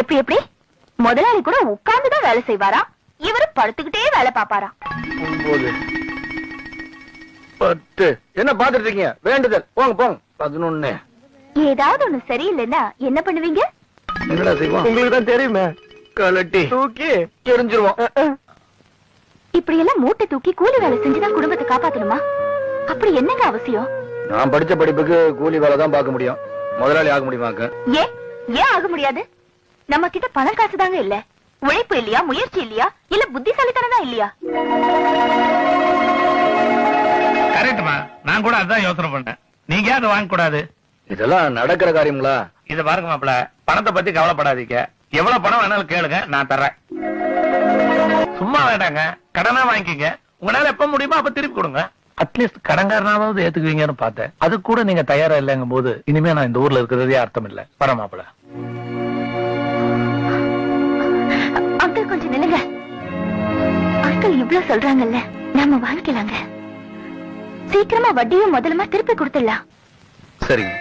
எப்படி எப்படி? முதலாளி கூட உட்கார்ந்துதான் வேலை செய்வாரா? இவரு படுத்துக்கிட்டே வேலை பாப்பாராம் ஒன்பது. பத்து. என்ன பாத்துட்டு இருக்கீங்க? வேண்டுதல். போங்க போங்க. பதினொன்னு. ஏதாவது ஒண்ணு சரியில்லைன்னா என்ன பண்ணுவீங்க? என்னடா செய்வோம்? உங்களுக்கு தான் தெரியுமே. கலட்டி தூக்கி எரிஞ்சிருவோம். இப்படி எல்லாம் மூட்டை தூக்கி கூலி வேலை செஞ்சுதான் குடும்பத்தை காப்பாத்தணுமா? அப்படி என்னங்க அவசியம்? நான் படிச்ச படிப்புக்கு கூலி வேலை தான் பார்க்க முடியும். முதலாளி ஆக முடியுமாக்க ஏன்? ஏன் ஆக முடியாது? நம்ம கிட்ட பணம் காசு தாங்க இல்ல. உழைப்பு இல்லையா முயற்சி இல்லையா இல்ல புத்திசாலித்தனம் தான் இல்லையா கரெக்ட்மா நான் கூட அதான் யோசனை பண்ணேன். நீங்க அதை வாங்க கூடாது? இதெல்லாம் நடக்கிற காரியங்களா இத பாருங்க மாப்பிள பணத்தை பத்தி கவலைப்படாதீங்க. எவ்வளவு பணம் வேணாலும் கேளுங்க நான் தர்றேன். சும்மா வேண்டாங்க கடனா வாங்கிக்கங்க. உங்களால எப்ப முடியுமோ அப்ப திருப்பி கொடுங்க. அட்லீஸ்ட் கடன்காரனாவது ஏத்துக்குவீங்கன்னு பார்த்தேன். அது கூட நீங்க தயாரா இல்லைங்கும் போது இனிமே நான் இந்த ஊர்ல இருக்கிறதே அர்த்தம் இல்ல. வர அங்கிள் இவ்ளோ சொல்றாங்கல்ல? நாம வாழ்க்கலாங்க சீக்கிரமா வட்டியும் முதலுமா திருப்பி கொடுத்துடலாம். சரிங்க.